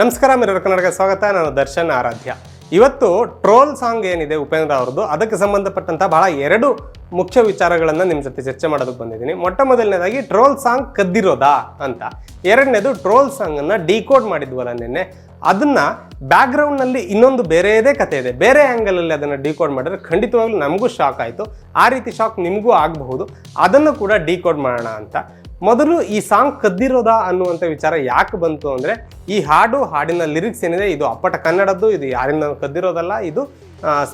ನಮಸ್ಕಾರ, ಮಿರರ್ ಕನ್ನಡಕ್ಕೆ ಸ್ವಾಗತ. ನಾನು ದರ್ಶನ್ ಆರಾಧ್ಯ. ಇವತ್ತು ಟ್ರೋಲ್ ಸಾಂಗ್ ಏನಿದೆ ಉಪೇಂದ್ರ ಅವ್ರದ್ದು, ಅದಕ್ಕೆ ಸಂಬಂಧಪಟ್ಟಂತ ಬಹಳ ಎರಡು ಮುಖ್ಯ ವಿಚಾರಗಳನ್ನು ನಿಮ್ಮ ಜೊತೆ ಚರ್ಚೆ ಮಾಡೋದಕ್ಕೆ ಬಂದಿದ್ದೀನಿ. ಮೊಟ್ಟ ಮೊದಲನೇದಾಗಿ ಟ್ರೋಲ್ ಸಾಂಗ್ ಕದ್ದಿರೋದಾ ಅಂತ. ಎರಡನೇದು, ಟ್ರೋಲ್ ಸಾಂಗ್ ಅನ್ನ ಡಿಕೋಡ್ ಮಾಡಿದ್ವಲ್ಲ ನಿನ್ನೆ. ಅದನ್ನ ಬ್ಯಾಕ್ಗ್ರೌಂಡ್ನಲ್ಲಿ ಇನ್ನೊಂದು ಬೇರೆಯದೇ ಕತೆ ಇದೆ. ಬೇರೆ ಆಂಗಲ್ ಅಲ್ಲಿ ಅದನ್ನ ಡಿಕೋಡ್ ಮಾಡಿದ್ರೆ ಖಂಡಿತವಾಗ್ಲೂ ನಮಗೂ ಶಾಕ್ ಆಯಿತು. ಆ ರೀತಿ ಶಾಕ್ ನಿಮಗೂ ಆಗಬಹುದು. ಅದನ್ನು ಕೂಡ ಡಿಕೋಡ್ ಮಾಡೋಣ ಅಂತ. ಮೊದಲು ಈ ಸಾಂಗ್ ಕದ್ದಿರೋದಾ ಅನ್ನುವಂಥ ವಿಚಾರ ಯಾಕೆ ಬಂತು ಅಂದರೆ ಈ ಹಾಡು ಹಾಡಿನ ಲಿರಿಕ್ಸ್ ಏನಿದೆ, ಇದು ಅಪ್ಪಟ ಕನ್ನಡದ್ದು, ಇದು ಯಾರಿಂದ ಕದ್ದಿರೋದಲ್ಲ, ಇದು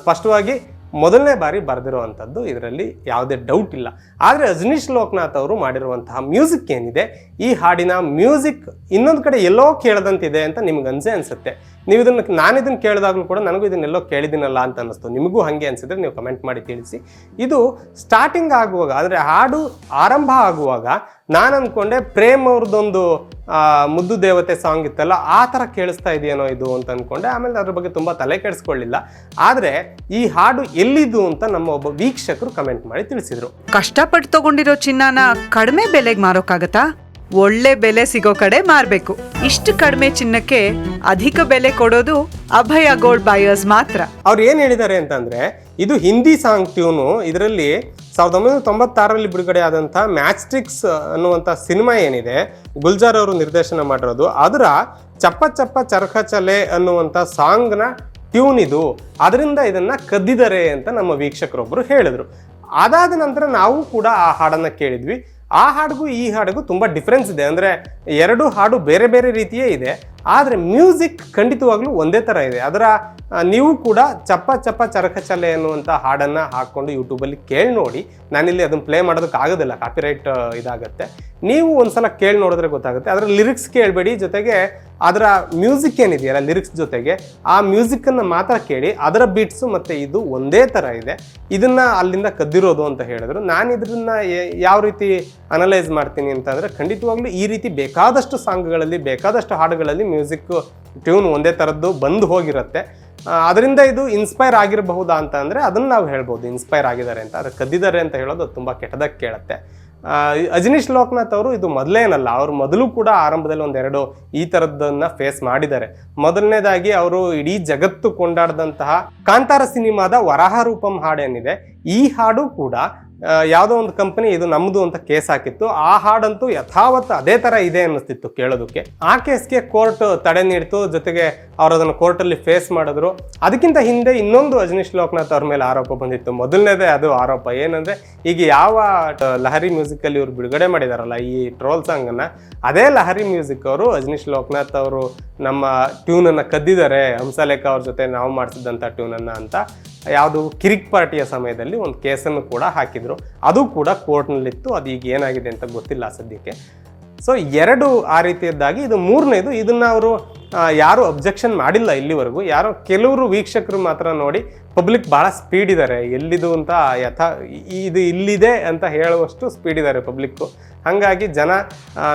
ಸ್ಪಷ್ಟವಾಗಿ ಮೊದಲನೇ ಬಾರಿ ಬರೆದಿರುವಂಥದ್ದು. ಇದರಲ್ಲಿ ಯಾವುದೇ ಡೌಟ್ ಇಲ್ಲ. ಆದರೆ ಅಜನೀಶ್ ಲೋಕನಾಥ್ ಅವರು ಮಾಡಿರುವಂತಹ ಮ್ಯೂಸಿಕ್ ಏನಿದೆ, ಈ ಹಾಡಿನ ಮ್ಯೂಸಿಕ್ ಇನ್ನೊಂದು ಕಡೆ ಎಲ್ಲೋ ಕೇಳದಂತಿದೆ ಅಂತ ನಿಮ್ಗೆ ಅನ್ಸೇ ಅನ್ಸುತ್ತೆ. ನೀವು ಇದನ್ನು ನಾನು ಇದನ್ನು ಕೇಳಿದಾಗಲೂ ಕೂಡ ನನಗೂ ಇದನ್ನೆಲ್ಲೋ ಕೇಳಿದ್ದೀನಲ್ಲ ಅಂತ ಅನ್ನಿಸ್ತು. ನಿಮಗೂ ಹಾಗೆ ಅನಿಸಿದ್ರೆ ನೀವು ಕಮೆಂಟ್ ಮಾಡಿ ತಿಳಿಸಿ. ಇದು ಸ್ಟಾರ್ಟಿಂಗ್ ಆಗುವಾಗ, ಅಂದರೆ ಹಾಡು ಆರಂಭ ಆಗುವಾಗ ನಾನು ಅಂದ್ಕೊಂಡೆ ಪ್ರೇಮ್ ಅವ್ರದ್ದೊಂದು ಮುದ್ದು ದೇವತೆ ಸಾಂಗ್ ಇತ್ತಲ್ಲ, ಆ ಥರ ಕೇಳಿಸ್ತಾ ಇದೆಯೇನೋ ಇದು ಅಂತ ಅಂದ್ಕೊಂಡೆ ಆಮೇಲೆ ಅದ್ರ ಬಗ್ಗೆ ತುಂಬ ತಲೆ ಕೆಡಿಸ್ಕೊಳ್ಳಿಲ್ಲ. ಆದರೆ ಈ ಹಾಡು ಎಲ್ಲಿದು ಅಂತ ನಮ್ಮ ಒಬ್ಬ ವೀಕ್ಷಕರು ಕಮೆಂಟ್ ಮಾಡಿ ತಿಳಿಸಿದರು. ಕಷ್ಟಪಟ್ಟು ತಗೊಂಡಿರೋ ಚಿನ್ನನ ಕಡಿಮೆ ಬೆಲೆಗೆ ಮಾರೋಕ್ಕಾಗತ್ತಾ? ಒಳ್ಳೆ ಬೆಲೆ ಸಿಗೋ ಕಡೆ ಮಾರ್ಬೇಕು. ಇಷ್ಟು ಕಡಿಮೆ ಚಿನ್ನಕ್ಕೆ ಅಧಿಕ ಬೆಲೆ ಕೊಡೋದು ಅಭಯ ಗೋಲ್ಡ್ ಬಾಯರ್ಸ್ ಮಾತ್ರ. ಅವ್ರು ಏನು ಹೇಳಿದ್ದಾರೆ ಅಂತಂದ್ರೆ, ಇದು ಹಿಂದಿ ಸಾಂಗ್ ಟ್ಯೂನು ಇದರಲ್ಲಿ ಸಾವಿರದ ಒಂಬೈನೂರ ತೊಂಬತ್ತಾರರಲ್ಲಿ ಬಿಡುಗಡೆ ಆದಂಥ ಮ್ಯಾಚ್ಟ್ರಿಕ್ಸ್ ಅನ್ನುವಂಥ ಸಿನಿಮಾ ಏನಿದೆ, ಗುಲ್ಜಾರ್ ಅವರು ನಿರ್ದೇಶನ ಮಾಡಿರೋದು. ಅದರ ಚಪ್ಪ ಚಪ್ಪ ಚರಕ ಚಲೆ ಅನ್ನುವಂಥ ಸಾಂಗ್ನ ಟ್ಯೂನ್ ಇದು. ಅದರಿಂದ ಇದನ್ನ ಕದ್ದಿದ್ದಾರೆ ಅಂತ ನಮ್ಮ ವೀಕ್ಷಕರೊಬ್ಬರು ಹೇಳಿದ್ರು. ಅದಾದ ನಂತರ ನಾವು ಕೂಡ ಆ ಹಾಡನ್ನ ಕೇಳಿದ್ವಿ. ಆ ಹಾಡಿಗೂ ಈ ಹಾಡಿಗೂ ತುಂಬ ಡಿಫ್ರೆನ್ಸ್ ಇದೆ. ಅಂದರೆ ಎರಡು ಹಾಡು ಬೇರೆ ಬೇರೆ ರೀತಿಯೇ ಇದೆ. ಆದರೆ ಮ್ಯೂಸಿಕ್ ಖಂಡಿತವಾಗ್ಲೂ ಒಂದೇ ಥರ ಇದೆ. ಅದರ ನೀವು ಕೂಡ ಚಪ್ಪ ಚಪ್ಪ ಚರಕ ಚಲೆ ಅನ್ನುವಂಥ ಹಾಡನ್ನು ಹಾಕ್ಕೊಂಡು ಯೂಟ್ಯೂಬಲ್ಲಿ ಕೇಳಿ ನೋಡಿ. ನಾನಿಲ್ಲಿ ಅದನ್ನು ಪ್ಲೇ ಮಾಡೋದಕ್ಕೆ ಆಗೋದಿಲ್ಲ ಕಾಪಿರೈಟ್ ಇದಾಗುತ್ತೆ. ನೀವು ಒಂದ್ಸಲ ಕೇಳಿ ನೋಡಿದ್ರೆ ಗೊತ್ತಾಗುತ್ತೆ. ಅದರ ಲಿರಿಕ್ಸ್ ಕೇಳಬೇಡಿ. ಜೊತೆಗೆ ಅದರ ಮ್ಯೂಸಿಕ್ ಏನಿದೆಯಲ್ಲ ಲಿರಿಕ್ಸ್ ಜೊತೆಗೆ, ಆ ಮ್ಯೂಸಿಕ್ಕನ್ನು ಮಾತ್ರ ಕೇಳಿ ಅದರ ಬೀಟ್ಸು ಮತ್ತು ಇದು ಒಂದೇ ಥರ ಇದೆ. ಇದನ್ನ ಅಲ್ಲಿಂದ ಕದ್ದಿರೋದು ಅಂತ ಹೇಳಿದ್ರು. ನಾನು ಇದನ್ನ ಯಾವ ರೀತಿ ಅನಲೈಸ್ ಮಾಡ್ತೀನಿ ಅಂತಂದರೆ ಖಂಡಿತವಾಗ್ಲೂ ಈ ರೀತಿ ಬೇಕಾದಷ್ಟು ಸಾಂಗ್ಗಳಲ್ಲಿ, ಬೇಕಾದಷ್ಟು ಹಾಡುಗಳಲ್ಲಿ ಮ್ಯೂಸಿಕ್ ಟ್ಯೂನ್ ಒಂದೇ ಥರದ್ದು ಬಂದು ಹೋಗಿರುತ್ತೆ. ಅದರಿಂದ ಇದು ಇನ್ಸ್ಪೈರ್ ಆಗಿರಬಹುದಾ ಅಂತ ಅಂದರೆ ಅದನ್ನು ನಾವು ಹೇಳ್ಬೋದು. ಇನ್ಸ್ಪೈರ್ ಆಗಿದ್ದಾರೆ ಅಂತ. ಅದು ಕದ್ದಿದ್ದಾರೆ ಅಂತ ಹೇಳೋದು ತುಂಬ ಕೆಟ್ಟದಾಗಿ ಕೇಳುತ್ತೆ. ಅಜನೀಶ್ ಲೋಕನಾಥ್ ಅವರು ಇದು ಮೊದಲೇನಲ್ಲ, ಅವರು ಮೊದಲು ಕೂಡ ಆರಂಭದಲ್ಲಿ ಒಂದೆರಡು ಈ ಥರದ್ದನ್ನು ಫೇಸ್ ಮಾಡಿದ್ದಾರೆ. ಮೊದಲನೇದಾಗಿ ಅವರು ಇಡೀ ಜಗತ್ತು ಕೊಂಡಾಡಿದಂತಹ ಕಾಂತಾರ ಸಿನಿಮಾದ ವರಾಹ ರೂಪಂ ಹಾಡೇನಿದೆ. ಈ ಹಾಡು ಕೂಡ ಯಾವುದೋ ಒಂದು ಕಂಪನಿ ಇದು ನಮ್ಮದು ಅಂತ ಕೇಸ್ ಹಾಕಿತ್ತು. ಆ ಹಾಡಂತೂ ಯಥಾವತ್ ಅದೇ ಥರ ಇದೆ ಅನ್ನಿಸ್ತಿತ್ತು ಕೇಳೋದಕ್ಕೆ. ಆ ಕೇಸ್ಗೆ ಕೋರ್ಟ್ ತಡೆ ನೀಡಿತು, ಜೊತೆಗೆ ಅವರು ಅದನ್ನು ಕೋರ್ಟಲ್ಲಿ ಫೇಸ್ ಮಾಡಿದ್ರು. ಅದಕ್ಕಿಂತ ಹಿಂದೆ ಇನ್ನೊಂದು ಅಜನೀಶ್ ಲೋಕನಾಥ್ ಅವ್ರ ಮೇಲೆ ಆರೋಪ ಬಂದಿತ್ತು. ಮೊದಲನೇದೇ ಅದು ಆರೋಪ. ಏನಂದರೆ, ಈಗ ಯಾವ ಲಹರಿ ಮ್ಯೂಸಿಕಲ್ಲಿ ಇವರು ಬಿಡುಗಡೆ ಮಾಡಿದಾರಲ್ಲ ಈ ಟ್ರೋಲ್ ಸಾಂಗನ್ನು ಅದೇ ಲಹರಿ ಮ್ಯೂಸಿಕ್ ಅವರು ಅಜನೀಶ್ ಲೋಕನಾಥ್ ಅವರು ನಮ್ಮ ಟ್ಯೂನನ್ನು ಕದ್ದಿದ್ದಾರೆ. ಹಂಸಲೇಖ ಅವ್ರ ಜೊತೆ ನಾವು ಮಾಡಿಸಿದಂಥ ಟ್ಯೂನನ್ನು ಅಂತ. ಯಾವುದು ಕಿರಿಕ್ ಪಾರ್ಟಿಯ ಸಮಯದಲ್ಲಿ ಒಂದು ಕೇಸನ್ನು ಕೂಡ ಹಾಕಿದರು. ಅದು ಕೂಡ ಕೋರ್ಟ್ನಲ್ಲಿತ್ತು. ಅದು ಈಗ ಏನಾಗಿದೆ ಅಂತ ಗೊತ್ತಿಲ್ಲ ಸದ್ಯಕ್ಕೆ. ಸೊ ಎರಡು ಆ ರೀತಿಯದ್ದಾಗಿ ಇದು ಮೂರನೇದು, ಇದನ್ನು ಅವರು ಯಾರು ಅಬ್ಜೆಕ್ಷನ್ ಮಾಡಿಲ್ಲ ಇಲ್ಲಿವರೆಗೂ. ಯಾರೋ ಕೆಲವರು ವೀಕ್ಷಕರು ಮಾತ್ರ ನೋಡಿ ಪಬ್ಲಿಕ್ ಭಾಳ ಸ್ಪೀಡ್ ಇದ್ದಾರೆ. ಎಲ್ಲಿದು ಅಂತ ಯಥಾ, ಇದು ಇಲ್ಲಿದೆ ಅಂತ ಹೇಳುವಷ್ಟು ಸ್ಪೀಡ್ ಇದ್ದಾರೆ ಪಬ್ಲಿಕ್ಕು ಹಾಗಾಗಿ ಜನ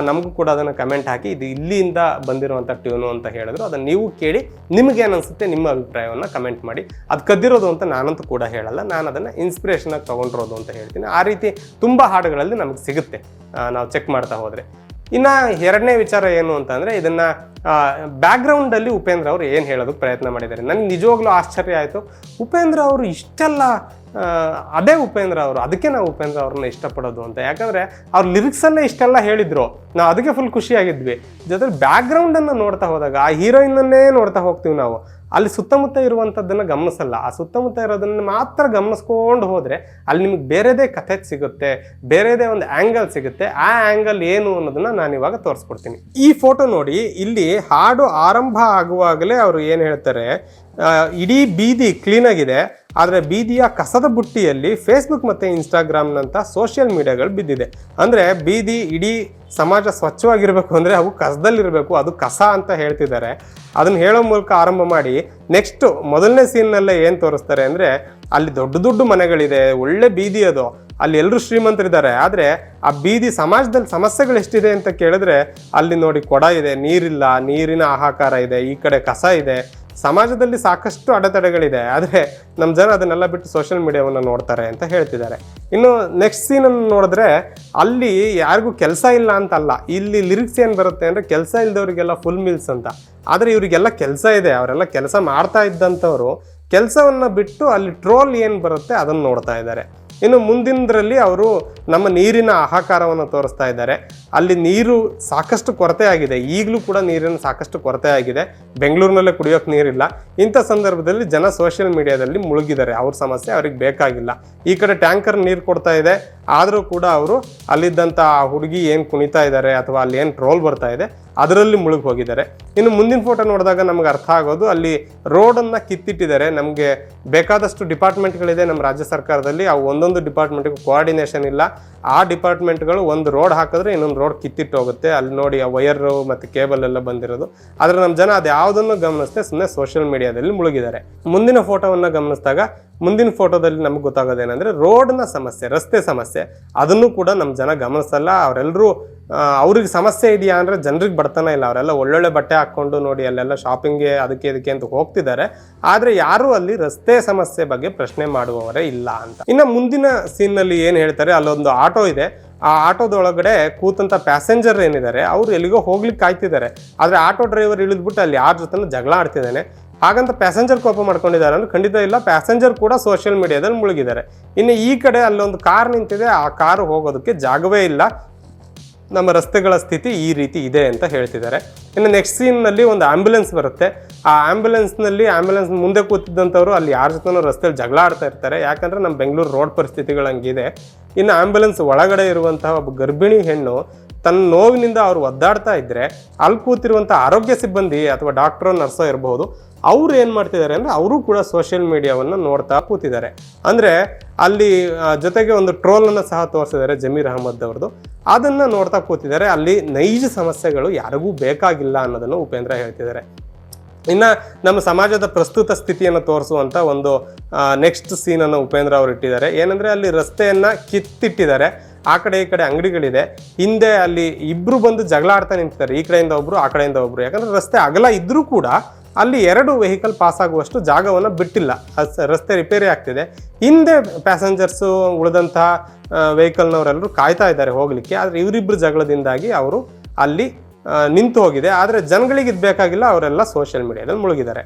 ನಮಗೂ ಕೂಡ ಅದನ್ನು ಕಮೆಂಟ್ ಹಾಕಿ, ಇದು ಇಲ್ಲಿಂದ ಬಂದಿರುವಂಥ ಟ್ಯೂನು ಅಂತ ಹೇಳಿದ್ರು. ಅದನ್ನು ನೀವು ಕೇಳಿ ನಿಮಗೇನು ಅನಿಸುತ್ತೆ ನಿಮ್ಮ ಅಭಿಪ್ರಾಯವನ್ನು ಕಮೆಂಟ್ ಮಾಡಿ. ಅದು ಕದ್ದಿರೋದು ಅಂತ ನಾನಂತೂ ಕೂಡ ಹೇಳಲ್ಲ. ನಾನು ಅದನ್ನು ಇನ್ಸ್ಪಿರೇಷನಾಗಿ ತೊಗೊಂಡಿರೋದು ಅಂತ ಹೇಳ್ತೀನಿ. ಆ ರೀತಿ ತುಂಬ ಹಾಡುಗಳಲ್ಲಿ ನಮಗೆ ಸಿಗುತ್ತೆ. ನಾವು ಚೆಕ್ ಮಾಡ್ತಾ ಹೋದರೆ. ಇನ್ನು ಎರಡನೇ ವಿಚಾರ ಏನು ಅಂತಂದರೆ, ಇದನ್ನು ಬ್ಯಾಕ್ಗ್ರೌಂಡಲ್ಲಿ ಉಪೇಂದ್ರ ಅವರು ಏನು ಹೇಳೋದಕ್ಕೆ ಪ್ರಯತ್ನ ಮಾಡಿದ್ದಾರೆ. ನನಗೆ ನಿಜವಾಗ್ಲೂ ಆಶ್ಚರ್ಯ ಆಯಿತು. ಉಪೇಂದ್ರ ಅವರು ಇಷ್ಟೆಲ್ಲ ಅದೇ ಉಪೇಂದ್ರ ಅವರು, ಅದಕ್ಕೆ ನಾವು ಉಪೇಂದ್ರ ಅವ್ರನ್ನ ಇಷ್ಟಪಡೋದು ಅಂತ. ಯಾಕಂದರೆ ಅವ್ರ ಲಿರಿಕ್ಸಲ್ಲೇ ಇಷ್ಟೆಲ್ಲ ಹೇಳಿದ್ರು. ನಾವು ಅದಕ್ಕೆ ಫುಲ್ ಖುಷಿಯಾಗಿದ್ವಿ. ಜೊತೆ ಬ್ಯಾಕ್ಗ್ರೌಂಡನ್ನು ನೋಡ್ತಾ ಹೋದಾಗ, ಆ ಹೀರೋಯಿನ್ನನ್ನೇ ನೋಡ್ತಾ ಹೋಗ್ತೀವಿ ನಾವು. ಅಲ್ಲಿ ಸುತ್ತಮುತ್ತ ಇರುವಂಥದ್ದನ್ನು ಗಮನಿಸಲ್ಲ. ಆ ಸುತ್ತಮುತ್ತ ಇರೋದನ್ನು ಮಾತ್ರ ಗಮನಿಸ್ಕೊಂಡು ಹೋದರೆ ಅಲ್ಲಿ ನಿಮಗೆ ಬೇರೆದೇ ಕಥೆ ಸಿಗುತ್ತೆ, ಬೇರೆದೇ ಒಂದು ಆ್ಯಂಗಲ್ ಸಿಗುತ್ತೆ. ಆ ಆ್ಯಂಗಲ್ ಏನು ಅನ್ನೋದನ್ನು ನಾನು ಇವಾಗ ತೋರಿಸ್ಕೊಡ್ತೀನಿ. ಈ ಫೋಟೋ ನೋಡಿ ಇಲ್ಲಿ ಹಾಡು ಆರಂಭ ಆಗುವಾಗಲೇ ಅವರು ಏನು ಹೇಳ್ತಾರೆ ಇಡೀ ಬೀದಿ ಕ್ಲೀನಾಗಿದೆ ಆದರೆ ಬೀದಿಯ ಕಸದ ಬುಟ್ಟಿಯಲ್ಲಿ ಫೇಸ್ಬುಕ್ ಮತ್ತು ಇನ್ಸ್ಟಾಗ್ರಾಮ್ನಂಥ ಸೋಷಿಯಲ್ ಮೀಡಿಯಾಗಳು ಬಿದ್ದಿದೆ. ಅಂದರೆ ಬೀದಿ ಇಡೀ ಸಮಾಜ ಸ್ವಚ್ಛವಾಗಿರಬೇಕು ಅಂದರೆ ಅವು ಕಸದಲ್ಲಿರಬೇಕು, ಅದು ಕಸ ಅಂತ ಹೇಳ್ತಿದ್ದಾರೆ. ಅದನ್ನು ಹೇಳೋ ಮೂಲಕ ಆರಂಭ ಮಾಡಿ ನೆಕ್ಸ್ಟು ಮೊದಲನೇ ಸೀನ್ನಲ್ಲೇ ಏನು ತೋರಿಸ್ತಾರೆ ಅಂದರೆ ಅಲ್ಲಿ ದೊಡ್ಡ ದೊಡ್ಡ ಮನೆಗಳಿದೆ, ಒಳ್ಳೆ ಬೀದಿ ಅದು. ಅಲ್ಲಿ ಎಲ್ಲರೂ ಶ್ರೀಮಂತರಿದ್ದಾರೆ. ಆದರೆ ಆ ಬೀದಿ ಸಮಾಜದಲ್ಲಿ ಸಮಸ್ಯೆಗಳು ಎಷ್ಟಿದೆ ಅಂತ ಕೇಳಿದ್ರೆ ಅಲ್ಲಿ ನೋಡಿ ಕೊಡ ಇದೆ, ನೀರಿಲ್ಲ, ನೀರಿನ ಆಹಾಕಾರ ಇದೆ, ಈ ಕಡೆ ಕಸ ಇದೆ. ಸಮಾಜದಲ್ಲಿ ಸಾಕಷ್ಟು ಅಡೆತಡೆಗಳಿದೆ, ಆದರೆ ನಮ್ಮ ಜನ ಅದನ್ನೆಲ್ಲ ಬಿಟ್ಟು ಸೋಷಿಯಲ್ ಮೀಡಿಯಾವನ್ನು ನೋಡ್ತಾರೆ ಅಂತ ಹೇಳ್ತಿದ್ದಾರೆ. ಇನ್ನು ನೆಕ್ಸ್ಟ್ ಸೀನನ್ನು ನೋಡಿದ್ರೆ ಅಲ್ಲಿ ಯಾರಿಗೂ ಕೆಲಸ ಇಲ್ಲ ಅಂತಲ್ಲ. ಇಲ್ಲಿ ಲಿರಿಕ್ಸ್ ಏನು ಬರುತ್ತೆ ಅಂದರೆ ಕೆಲಸ ಇಲ್ಲದವರಿಗೆಲ್ಲ ಫುಲ್ ಮಿಲ್ಸ್ ಅಂತ. ಆದರೆ ಇವರಿಗೆಲ್ಲ ಕೆಲಸ ಇದೆ, ಅವರೆಲ್ಲ ಕೆಲಸ ಮಾಡ್ತಾ ಇದ್ದಂಥವ್ರು ಕೆಲಸವನ್ನು ಬಿಟ್ಟು ಅಲ್ಲಿ ಟ್ರೋಲ್ ಏನು ಬರುತ್ತೆ ಅದನ್ನು ನೋಡ್ತಾ ಇದ್ದಾರೆ. ಇನ್ನು ಮುಂದಿನದ್ರಲ್ಲಿ ಅವರು ನಮ್ಮ ನೀರಿನ ಆಹಾಕಾರವನ್ನು ತೋರಿಸ್ತಾ ಇದ್ದಾರೆ. ಅಲ್ಲಿ ನೀರು ಸಾಕಷ್ಟು ಕೊರತೆ ಆಗಿದೆ. ಈಗಲೂ ಕೂಡ ನೀರಿನ ಸಾಕಷ್ಟು ಕೊರತೆ ಆಗಿದೆ. ಬೆಂಗಳೂರಿನಲ್ಲೇ ಕುಡಿಯೋಕೆ ನೀರಿಲ್ಲ. ಇಂಥ ಸಂದರ್ಭದಲ್ಲಿ ಜನ ಸೋಷಿಯಲ್ ಮೀಡಿಯಾದಲ್ಲಿ ಮುಳುಗಿದ್ದಾರೆ. ಅವ್ರ ಸಮಸ್ಯೆ ಅವ್ರಿಗೆ ಬೇಕಾಗಿಲ್ಲ. ಈ ಕಡೆ ಟ್ಯಾಂಕರ್ ನೀರು ಕೊಡ್ತಾ ಇದೆ. ಆದರೂ ಕೂಡ ಅವರು ಅಲ್ಲಿದ್ದಂಥ ಆ ಹುಡುಗಿ ಏನು ಕುಣಿತಾ ಇದ್ದಾರೆ ಅಥವಾ ಅಲ್ಲಿ ಏನು ಟ್ರೋಲ್ ಬರ್ತಾ ಇದೆ ಅದರಲ್ಲಿ ಮುಳುಗಿ ಹೋಗಿದ್ದಾರೆ. ಇನ್ನು ಮುಂದಿನ ಫೋಟೋ ನೋಡಿದಾಗ ನಮ್ಗೆ ಅರ್ಥ ಆಗೋದು, ಅಲ್ಲಿ ರೋಡನ್ನು ಕಿತ್ತಿಟ್ಟಿದ್ದಾರೆ. ನಮಗೆ ಬೇಕಾದಷ್ಟು ಡಿಪಾರ್ಟ್ಮೆಂಟ್ಗಳಿದೆ ನಮ್ಮ ರಾಜ್ಯ ಸರ್ಕಾರದಲ್ಲಿ. ಆ ಒಂದೊಂದು ಡಿಪಾರ್ಟ್ಮೆಂಟ್ಗೂ ಕೋಆರ್ಡಿನೇಷನ್ ಇಲ್ಲ. ಆ ಡಿಪಾರ್ಟ್ಮೆಂಟ್ಗಳು ಒಂದು ರೋಡ್ ಹಾಕಿದ್ರೆ ಇನ್ನೊಂದು ರೋಡ್ ಕಿತ್ತಿಟ್ಟು ಹೋಗುತ್ತೆ. ಅಲ್ಲಿ ನೋಡಿ ಆ ವೈಯರು ಮತ್ತು ಕೇಬಲ್ ಎಲ್ಲ ಬಂದಿರೋದು. ಆದರೆ ನಮ್ಮ ಜನ ಅದು ಯಾವುದನ್ನು ಗಮನಿಸದೆ ಸುಮ್ಮನೆ ಸೋಷಿಯಲ್ ಮೀಡಿಯಾದಲ್ಲಿ ಮುಳುಗಿದ್ದಾರೆ. ಮುಂದಿನ ಫೋಟೋವನ್ನು ಗಮನಿಸಿದಾಗ ಮುಂದಿನ ಫೋಟೋದಲ್ಲಿ ನಮ್ಗೆ ಗೊತ್ತಾಗೋದೇನೆಂದರೆ ರೋಡ್ನ ಸಮಸ್ಯೆ, ರಸ್ತೆ ಸಮಸ್ಯೆ. ಅದನ್ನು ಕೂಡ ನಮ್ಮ ಜನ ಗಮನಿಸಲ್ಲ. ಅವರೆಲ್ಲರೂ ಅವ್ರಿಗೆ ಸಮಸ್ಯೆ ಇದೆಯಾ ಅಂದರೆ ಜನರಿಗೆ ಬರ್ತಾನೆ ಇಲ್ಲ. ಅವರೆಲ್ಲ ಒಳ್ಳೊಳ್ಳೆ ಬಟ್ಟೆ ಹಾಕ್ಕೊಂಡು ನೋಡಿ ಅಲ್ಲೆಲ್ಲ ಶಾಪಿಂಗ್ಗೆ ಅದಕ್ಕೆ ಇದಕ್ಕೆ ಅಂತ ಹೋಗ್ತಿದ್ದಾರೆ. ಆದರೆ ಯಾರೂ ಅಲ್ಲಿ ರಸ್ತೆ ಸಮಸ್ಯೆ ಬಗ್ಗೆ ಪ್ರಶ್ನೆ ಮಾಡುವವರೇ ಇಲ್ಲ ಅಂತ. ಇನ್ನು ಮುಂದಿನ ಸೀನ್ನಲ್ಲಿ ಏನು ಹೇಳ್ತಾರೆ, ಅಲ್ಲೊಂದು ಆಟೋ ಇದೆ. ಆ ಆಟೋದೊಳಗಡೆ ಕೂತಂತ ಪ್ಯಾಸೆಂಜರ್ ಏನಿದ್ದಾರೆ, ಅವ್ರು ಎಲ್ಲಿಗೋ ಹೋಗ್ಲಿಕ್ಕೆ ಕಾಯ್ತಿದ್ದಾರೆ. ಆದರೆ ಆಟೋ ಡ್ರೈವರ್ ಇಳಿದ್ಬಿಟ್ಟು ಅಲ್ಲಿ ಯಾರ ಜೊತೆ ಜಗಳ ಆಡ್ತಿದ್ದಾನೆ. ಹಾಗಂತ ಪ್ಯಾಸೆಂಜರ್ ಕೋಪ ಮಾಡ್ಕೊಂಡಿದ್ದಾರೆ ಅಂದ್ರೆ ಖಂಡಿತ ಇಲ್ಲ ಪ್ಯಾಸೆಂಜರ್ ಕೂಡ ಸೋಷಿಯಲ್ ಮೀಡಿಯಾದಲ್ಲಿ ಮುಳುಗಿದ್ದಾರೆ. ಇನ್ನು ಈ ಕಡೆ ಅಲ್ಲೊಂದು ಕಾರ್ ನಿಂತಿದೆ, ಆ ಕಾರು ಹೋಗೋದಕ್ಕೆ ಜಾಗವೇ ಇಲ್ಲ. ನಮ್ಮ ರಸ್ತೆಗಳ ಸ್ಥಿತಿ ಈ ರೀತಿ ಇದೆ ಅಂತ ಹೇಳ್ತಿದ್ದಾರೆ. ಇನ್ನು ನೆಕ್ಸ್ಟ್ ಸೀನ್ನಲ್ಲಿ ಒಂದು ಆಂಬ್ಯುಲೆನ್ಸ್ ಬರುತ್ತೆ. ಆ ಆ್ಯಂಬುಲೆನ್ಸ್ನಲ್ಲಿ ಆಂಬ್ಯುಲೆನ್ಸ್ ಮುಂದೆ ಕೂತಿದ್ದಂಥವ್ರು ಅಲ್ಲಿ ಯಾರ ಜೊತೆನೂ ರಸ್ತೆಯಲ್ಲಿ ಜಗಳ ಆಡ್ತಾ ಇರ್ತಾರೆ. ಯಾಕಂದ್ರೆ ನಮ್ಮ ಬೆಂಗಳೂರು ರೋಡ್ ಪರಿಸ್ಥಿತಿಗಳು ಹಂಗಿದೆ. ಇನ್ನು ಆಂಬ್ಯುಲೆನ್ಸ್ ಒಳಗಡೆ ಇರುವಂತಹ ಒಬ್ಬ ಗರ್ಭಿಣಿ ಹೆಣ್ಣು ತನ್ನ ನೋವಿನಿಂದ ಅವರು ಒದ್ದಾಡ್ತಾ ಇದ್ದರೆ ಅಲ್ಲಿ ಕೂತಿರುವಂಥ ಆರೋಗ್ಯ ಸಿಬ್ಬಂದಿ ಅಥವಾ ಡಾಕ್ಟ್ರೋ ನರ್ಸೋ ಇರಬಹುದು, ಅವ್ರು ಏನು ಮಾಡ್ತಿದ್ದಾರೆ ಅಂದರೆ ಅವರು ಕೂಡ ಸೋಷಿಯಲ್ ಮೀಡಿಯಾವನ್ನು ನೋಡ್ತಾ ಕೂತಿದ್ದಾರೆ. ಅಂದರೆ ಅಲ್ಲಿ ಜೊತೆಗೆ ಒಂದು ಟ್ರೋಲನ್ನು ಸಹ ತೋರಿಸಿದ್ದಾರೆ ಜಮೀರ್ ಅಹಮದ್ ಅವ್ರದ್ದು ಅದನ್ನು ನೋಡ್ತಾ ಕೂತಿದ್ದಾರೆ. ಅಲ್ಲಿ ನೈಜ ಸಮಸ್ಯೆಗಳು ಯಾರಿಗೂ ಬೇಕಾಗಿಲ್ಲ ಅನ್ನೋದನ್ನು ಉಪೇಂದ್ರ ಹೇಳ್ತಿದ್ದಾರೆ. ಇನ್ನು ನಮ್ಮ ಸಮಾಜದ ಪ್ರಸ್ತುತ ಸ್ಥಿತಿಯನ್ನು ತೋರಿಸುವಂಥ ಒಂದು ನೆಕ್ಸ್ಟ್ ಸೀನನ್ನು ಉಪೇಂದ್ರ ಅವರು ಇಟ್ಟಿದ್ದಾರೆ. ಏನಂದರೆ ಅಲ್ಲಿ ರಸ್ತೆಯನ್ನು ಕಿತ್ತಿಟ್ಟಿದ್ದಾರೆ. ಆ ಕಡೆ ಈ ಕಡೆ ಅಂಗಡಿಗಳಿದೆ. ಹಿಂದೆ ಅಲ್ಲಿ ಇಬ್ಬರು ಬಂದು ಜಗಳ ಆಡ್ತಾ ನಿಂತಿದ್ದಾರೆ. ಈ ಕಡೆಯಿಂದ ಒಬ್ಬರು ಆ ಕಡೆಯಿಂದ ಒಬ್ಬರು ಯಾಕಂದರೆ ರಸ್ತೆ ಅಗಲ ಇದ್ದರೂ ಕೂಡ ಅಲ್ಲಿ ಎರಡು ವೆಹಿಕಲ್ ಪಾಸ್ ಆಗುವಷ್ಟು ಜಾಗವನ್ನು ಬಿಟ್ಟಿಲ್ಲ. ರಸ್ತೆ ರಿಪೇರಿ ಆಗ್ತಿದೆ. ಹಿಂದೆ ಪ್ಯಾಸೆಂಜರ್ಸು ಉಳಿದಂತಹ ವೆಹಿಕಲ್ನವರೆಲ್ಲರೂ ಕಾಯ್ತಾ ಇದ್ದಾರೆ ಹೋಗಲಿಕ್ಕೆ. ಆದರೆ ಇವರಿಬ್ಬರು ಜಗಳದಿಂದಾಗಿ ಅವರು ಅಲ್ಲಿ ನಿಂತು ಹೋಗಿದೆ. ಆದರೆ ಜನಗಳಿಗೆ ಇದು ಬೇಕಾಗಿಲ್ಲ. ಅವರೆಲ್ಲ ಸೋಷಿಯಲ್ ಮೀಡಿಯಾದಲ್ಲಿ ಮುಳುಗಿದ್ದಾರೆ.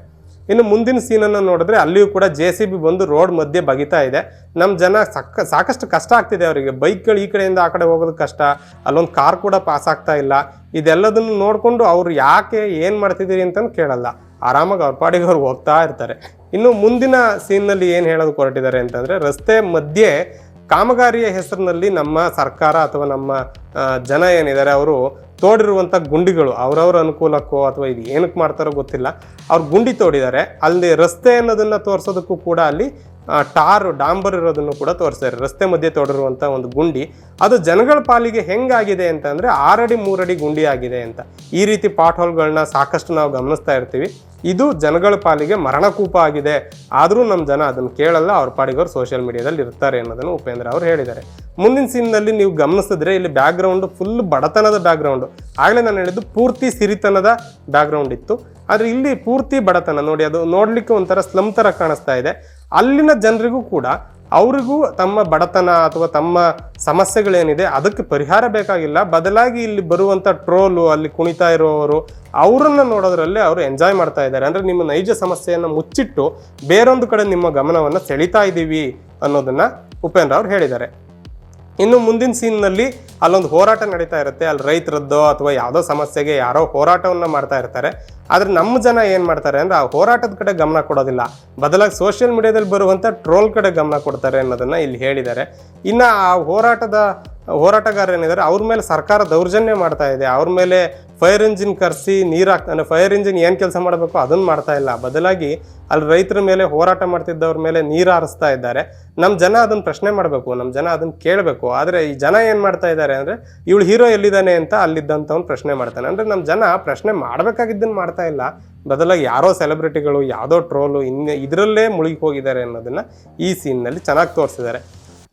ಇನ್ನು ಮುಂದಿನ ಸೀನನ್ನು ನೋಡಿದ್ರೆ ಅಲ್ಲಿಯೂ ಕೂಡ ಜೆ ಸಿ ಬಿ ಬಂದು ರೋಡ್ ಮಧ್ಯೆ ಬಗಿತಾ ಇದೆ. ನಮ್ಮ ಜನ ಸಕ್ಕ ಸಾಕಷ್ಟು ಕಷ್ಟ ಆಗ್ತಿದೆ ಅವರಿಗೆ. ಬೈಕ್ಗಳು ಈ ಕಡೆಯಿಂದ ಆ ಕಡೆ ಹೋಗೋದು ಕಷ್ಟ. ಅಲ್ಲೊಂದು ಕಾರ್ ಕೂಡ ಪಾಸ್ ಆಗ್ತಾ ಇಲ್ಲ. ಇದೆಲ್ಲದನ್ನು ನೋಡಿಕೊಂಡು ಅವ್ರು ಯಾಕೆ ಏನು ಮಾಡ್ತಿದ್ದೀರಿ ಅಂತಲೂ ಕೇಳಲ್ಲ. ಆರಾಮಾಗಿ ಅವ್ರ ಪಾಡಿಗೆ ಅವ್ರು ಹೋಗ್ತಾ ಇರ್ತಾರೆ. ಇನ್ನು ಮುಂದಿನ ಸೀನ್ನಲ್ಲಿ ಏನು ಹೇಳೋದು ಹೊರಟಿದ್ದಾರೆ ಅಂತಂದರೆ ರಸ್ತೆ ಮಧ್ಯೆ ಕಾಮಗಾರಿಯ ಹೆಸರಿನಲ್ಲಿ ನಮ್ಮ ಸರ್ಕಾರ ಅಥವಾ ನಮ್ಮ ಜನ ಏನಿದ್ದಾರೆ, ಅವರು ತೋಡಿರುವಂಥ ಗುಂಡಿಗಳು, ಅವರವ್ರ ಅನುಕೂಲಕ್ಕೋ ಅಥವಾ ಇದು ಏನಕ್ಕೆ ಮಾಡ್ತಾರೋ ಗೊತ್ತಿಲ್ಲ. ಅವ್ರು ಗುಂಡಿ ತೋಡಿದ್ದಾರೆ. ಅಲ್ಲಿ ರಸ್ತೆ ಅನ್ನೋದನ್ನು ತೋರಿಸೋದಕ್ಕೂ ಕೂಡ ಅಲ್ಲಿ ಟಾರ್, ಡಾಂಬರ್ ಇರೋದನ್ನು ಕೂಡ ತೋರಿಸ್ತಾರೆ ರಸ್ತೆ ಮಧ್ಯೆ ತೋಡಿರುವಂಥ ಒಂದು ಗುಂಡಿ. ಅದು ಜನಗಳ ಪಾಲಿಗೆ ಹೆಂಗಾಗಿದೆ ಅಂತಂದರೆ ಆರಡಿ, ಮೂರಡಿ ಗುಂಡಿ ಆಗಿದೆ ಅಂತ. ಈ ರೀತಿ ಪಾಟ್ ಹೋಲ್ಗಳನ್ನ ಸಾಕಷ್ಟು ನಾವು ಗಮನಿಸ್ತಾ ಇರ್ತೀವಿ. ಇದು ಜನಗಳ ಪಾಲಿಗೆ ಮರಣಕೂಪ ಆಗಿದೆ. ಆದರೂ ನಮ್ಮ ಜನ ಅದನ್ನು ಕೇಳಲ್ಲ. ಅವ್ರ ಪಾಡಿಗೆ ಅವ್ರು ಸೋಷಿಯಲ್ ಮೀಡಿಯಾದಲ್ಲಿ ಇರ್ತಾರೆ ಅನ್ನೋದನ್ನು ಉಪೇಂದ್ರ ಅವರು ಹೇಳಿದ್ದಾರೆ. ಮುಂದಿನ ಸೀನ್ನಲ್ಲಿ ನೀವು ಗಮನಿಸಿದ್ರೆ ಇಲ್ಲಿ ಬ್ಯಾಕ್ಗ್ರೌಂಡ್ ಫುಲ್ ಬಡತನದ ಬ್ಯಾಕ್ಗ್ರೌಂಡ್ ಆಗಲೇ ನಾನು ಹೇಳಿದ್ದು ಪೂರ್ತಿ ಸಿರಿತನದ ಬ್ಯಾಕ್ಗ್ರೌಂಡ್ ಇತ್ತು. ಆದರೆ ಇಲ್ಲಿ ಪೂರ್ತಿ ಬಡತನ, ನೋಡಿ ಅದು ನೋಡಲಿಕ್ಕೆ ಒಂಥರ ಸ್ಲಮ್ ಥರ ಕಾಣಿಸ್ತಾ ಇದೆ. ಅಲ್ಲಿನ ಜನರಿಗೂ ಕೂಡ ಅವರಿಗೂ ತಮ್ಮ ಬಡತನ ಅಥವಾ ತಮ್ಮ ಸಮಸ್ಯೆಗಳೇನಿದೆ ಅದಕ್ಕೆ ಪರಿಹಾರ ಬೇಕಾಗಿಲ್ಲ. ಬದಲಾಗಿ ಇಲ್ಲಿ ಬರುವಂಥ ಟ್ರೋಲು ಅಲ್ಲಿ ಕುಣಿತಾ ಇರುವವರು ಅವರನ್ನು ನೋಡೋದ್ರಲ್ಲೇ ಅವರು ಎಂಜಾಯ್ ಮಾಡ್ತಾ ಇದ್ದಾರೆ. ಅಂದರೆ ನಿಮ್ಮ ನೈಜ ಸಮಸ್ಯೆಯನ್ನು ಮುಚ್ಚಿಟ್ಟು ಬೇರೊಂದು ಕಡೆ ನಿಮ್ಮ ಗಮನವನ್ನು ಸೆಳಿತಾ ಇದ್ದೀವಿ ಅನ್ನೋದನ್ನು ಉಪೇಂದ್ರ ಅವರು ಹೇಳಿದ್ದಾರೆ. ಇನ್ನು ಮುಂದಿನ ಸೀನ್ನಲ್ಲಿ ಅಲ್ಲೊಂದು ಹೋರಾಟ ನಡೀತಾ ಇರುತ್ತೆ. ಅಲ್ಲಿ ರೈತರದ್ದೋ ಅಥವಾ ಯಾವುದೋ ಸಮಸ್ಯೆಗೆ ಯಾರೋ ಹೋರಾಟವನ್ನು ಮಾಡ್ತಾ ಇರ್ತಾರೆ. ಆದರೆ ನಮ್ಮ ಜನ ಏನು ಮಾಡ್ತಾರೆ ಅಂದರೆ ಆ ಹೋರಾಟದ ಕಡೆ ಗಮನ ಕೊಡೋದಿಲ್ಲ. ಬದಲಾಗಿ ಸೋಷಿಯಲ್ ಮೀಡಿಯಾದಲ್ಲಿ ಬರುವಂಥ ಟ್ರೋಲ್ ಕಡೆ ಗಮನ ಕೊಡ್ತಾರೆ ಅನ್ನೋದನ್ನು ಇಲ್ಲಿ ಹೇಳಿದ್ದಾರೆ. ಇನ್ನು ಆ ಹೋರಾಟದ ಹೋರಾಟಗಾರರು ಏನಿದ್ದಾರೆ, ಅವ್ರ ಮೇಲೆ ಸರ್ಕಾರ ದೌರ್ಜನ್ಯ ಮಾಡ್ತಾ ಇದೆ. ಅವ್ರ ಮೇಲೆ ಫೈರ್ ಇಂಜಿನ್ ಕರೆಸಿ ನೀರು ಹಾಕ್, ಅಂದರೆ ಫೈರ್ ಇಂಜಿನ್ ಏನು ಕೆಲಸ ಮಾಡಬೇಕು ಅದನ್ನು ಮಾಡ್ತಾ ಇಲ್ಲ. ಬದಲಾಗಿ ಅಲ್ಲಿ ರೈತರ ಮೇಲೆ ಹೋರಾಟ ಮಾಡ್ತಿದ್ದವ್ರ ಮೇಲೆ ನೀರು ಹಾರಿಸ್ತಾ ಇದ್ದಾರೆ. ನಮ್ಮ ಜನ ಅದನ್ನು ಪ್ರಶ್ನೆ ಮಾಡಬೇಕು ನಮ್ಮ ಜನ ಅದನ್ನು ಕೇಳಬೇಕು. ಆದರೆ ಈ ಜನ ಏನು ಮಾಡ್ತಾ ಇದ್ದಾರೆ ಅಂದರೆ, ಇವಳು ಹೀರೋ ಎಲ್ಲಿದ್ದಾನೆ ಅಂತ ಅಲ್ಲಿದ್ದಂಥವ್ನು ಪ್ರಶ್ನೆ ಮಾಡ್ತಾನೆ. ಅಂದರೆ ನಮ್ಮ ಜನ ಪ್ರಶ್ನೆ ಮಾಡಬೇಕಾಗಿದ್ದನ್ನು ಮಾಡ್ತಾ ಇಲ್ಲ. ಬದಲಾಗಿ ಯಾರೋ ಸೆಲೆಬ್ರಿಟಿಗಳು ಯಾವುದೋ ಟ್ರೋಲು ಇನ್ನು ಇದರಲ್ಲೇ ಮುಳುಗಿ ಹೋಗಿದ್ದಾರೆ ಅನ್ನೋದನ್ನು ಈ ಸೀನ್ನಲ್ಲಿ ಚೆನ್ನಾಗಿ ತೋರಿಸಿದ್ದಾರೆ.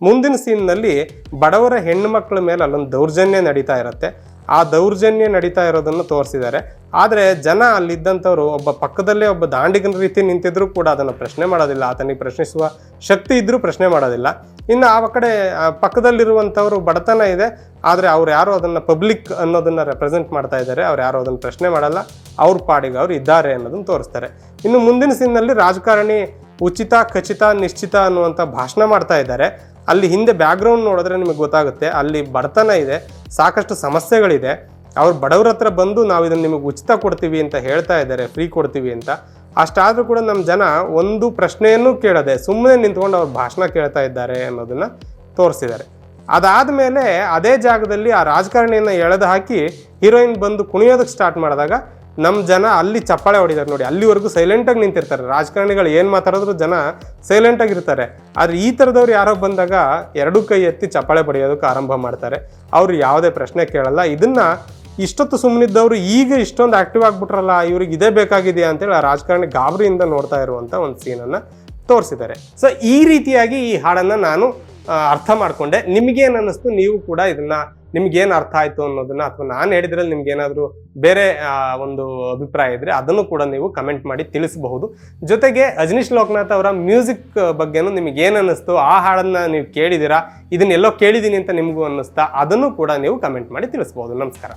ಮುಂದಿನ ಸೀನ್ನಲ್ಲಿ ಬಡವರ ಹೆಣ್ಣು ಮಕ್ಕಳ ಮೇಲೆ ಅಲ್ಲೊಂದು ದೌರ್ಜನ್ಯ ನಡೀತಾ ಇರುತ್ತೆ. ಆ ದೌರ್ಜನ್ಯ ನಡೀತಾ ಇರೋದನ್ನು ತೋರಿಸಿದ್ದಾರೆ. ಆದರೆ ಜನ ಅಲ್ಲಿದ್ದಂಥವ್ರು ಒಬ್ಬ ಪಕ್ಕದಲ್ಲೇ ಒಬ್ಬ ದಾಂಡಿಗನ ರೀತಿ ನಿಂತಿದ್ರು ಕೂಡ ಅದನ್ನು ಪ್ರಶ್ನೆ ಮಾಡೋದಿಲ್ಲ. ಆತನಿಗೆ ಪ್ರಶ್ನಿಸುವ ಶಕ್ತಿ ಇದ್ದರೂ ಪ್ರಶ್ನೆ ಮಾಡೋದಿಲ್ಲ. ಇನ್ನು ಆ ಕಡೆ ಪಕ್ಕದಲ್ಲಿರುವಂಥವ್ರು ಬಡತನ ಇದೆ. ಆದರೆ ಅವ್ರು ಯಾರು ಅದನ್ನು ಪಬ್ಲಿಕ್ ಅನ್ನೋದನ್ನು ರೆಪ್ರೆಸೆಂಟ್ ಮಾಡ್ತಾ ಇದ್ದಾರೆ. ಅವ್ರು ಯಾರು ಅದನ್ನು ಪ್ರಶ್ನೆ ಮಾಡಲ್ಲ. ಅವ್ರ ಪಾಡಿಗೆ ಅವರು ಇದ್ದಾರೆ ಅನ್ನೋದನ್ನು ತೋರಿಸ್ತಾರೆ. ಇನ್ನು ಮುಂದಿನ ಸೀನ್ನಲ್ಲಿ ರಾಜಕಾರಣಿ ಉಚಿತ, ಖಚಿತ, ನಿಶ್ಚಿತ ಅನ್ನುವಂಥ ಭಾಷಣ ಮಾಡ್ತಾ ಇದ್ದಾರೆ. ಅಲ್ಲಿ ಹಿಂದೆ ಬ್ಯಾಕ್ಗ್ರೌಂಡ್ ನೋಡಿದ್ರೆ ನಿಮಗೆ ಗೊತ್ತಾಗುತ್ತೆ. ಅಲ್ಲಿ ಬಡತನ ಇದೆ, ಸಾಕಷ್ಟು ಸಮಸ್ಯೆಗಳಿದೆ. ಅವ್ರು ಬಡವ್ರ ಹತ್ರ ಬಂದು ನಾವು ಇದನ್ನು ನಿಮಗೆ ಉಚಿತ ಕೊಡ್ತೀವಿ ಅಂತ ಹೇಳ್ತಾ ಇದ್ದಾರೆ ಫ್ರೀ ಕೊಡ್ತೀವಿ ಅಂತ. ಅಷ್ಟಾದರೂ ಕೂಡ ನಮ್ಮ ಜನ ಒಂದು ಪ್ರಶ್ನೆಯನ್ನು ಕೇಳದೆ ಸುಮ್ಮನೆ ನಿಂತ್ಕೊಂಡು ಅವ್ರ ಭಾಷಣ ಕೇಳ್ತಾ ಇದ್ದಾರೆ ಅನ್ನೋದನ್ನು ತೋರಿಸಿದ್ದಾರೆ. ಅದಾದ ಮೇಲೆ ಅದೇ ಜಾಗದಲ್ಲಿ ಆ ರಾಜಕಾರಣಿಯನ್ನು ಎಳೆದು ಹಾಕಿ ಹೀರೋಯಿನ್ ಬಂದು ಕುಣಿಯೋದಕ್ಕೆ ಸ್ಟಾರ್ಟ್ ಮಾಡಿದಾಗ ನಮ್ಮ ಜನ ಅಲ್ಲಿ ಚಪ್ಪಾಳೆ ಹೊಡಿತಾರೆ ನೋಡಿ, ಅಲ್ಲಿವರೆಗೂ ಸೈಲೆಂಟಾಗಿ ನಿಂತಿರ್ತಾರೆ. ರಾಜಕಾರಣಿಗಳು ಏನು ಮಾತಾಡಿದ್ರು ಜನ ಸೈಲೆಂಟಾಗಿರ್ತಾರೆ ಆದರೆ ಈ ಥರದವ್ರು ಯಾರೋ ಬಂದಾಗ ಎರಡೂ ಕೈ ಎತ್ತಿ ಚಪ್ಪಾಳೆ ಪಡೆಯೋದಕ್ಕೆ ಆರಂಭ ಮಾಡ್ತಾರೆ. ಅವರು ಯಾವುದೇ ಪ್ರಶ್ನೆ ಕೇಳಲ್ಲ. ಇದನ್ನು ಇಷ್ಟೊತ್ತು ಸುಮ್ಮನಿದ್ದವರು ಈಗ ಇಷ್ಟೊಂದು ಆ್ಯಕ್ಟಿವ್ ಆಗಿಬಿಟ್ರಲ್ಲ, ಇವ್ರಿಗೆ ಇದೇ ಬೇಕಾಗಿದೆಯಾ ಅಂತೇಳಿ ಆ ರಾಜಕಾರಣಿ ಗಾಬರಿಯಿಂದ ನೋಡ್ತಾ ಇರುವಂಥ ಒಂದು ಸೀನನ್ನು ತೋರಿಸಿದ್ದಾರೆ. ಸೊ ಈ ರೀತಿಯಾಗಿ ಈ ಹಾಡನ್ನು ನಾನು ಅರ್ಥ ಮಾಡಿಕೊಂಡೆ. ನಿಮಗೇನು ಅನ್ನಿಸ್ತು? ನೀವು ಕೂಡ ಇದನ್ನ ನಿಮ್ಗೇನು ಅರ್ಥ ಆಯ್ತು ಅನ್ನೋದನ್ನ ಅಥವಾ ನಾನು ಹೇಳಿದ್ರಲ್ಲಿ ನಿಮ್ಗೆ ಏನಾದರೂ ಬೇರೆ ಒಂದು ಅಭಿಪ್ರಾಯ ಇದ್ರೆ ಅದನ್ನು ಕೂಡ ನೀವು ಕಮೆಂಟ್ ಮಾಡಿ ತಿಳಿಸಬಹುದು. ಜೊತೆಗೆ ಅಜನೀಶ್ ಲೋಕನಾಥ್ ಅವರ ಮ್ಯೂಸಿಕ್ ಬಗ್ಗೆನೂ ನಿಮ್ಗೆ ಏನು ಅನ್ನಿಸ್ತು? ಆ ಹಾಡನ್ನ ನೀವು ಕೇಳಿದ್ದೀರಾ ಇದನ್ನೆಲ್ಲೋ ಕೇಳಿದ್ದೀನಿ ಅಂತ ನಿಮಗೂ ಅನ್ನಿಸ್ತಾ? ಅದನ್ನು ಕೂಡ ನೀವು ಕಮೆಂಟ್ ಮಾಡಿ ತಿಳಿಸ್ಬೋದು ನಮಸ್ಕಾರ.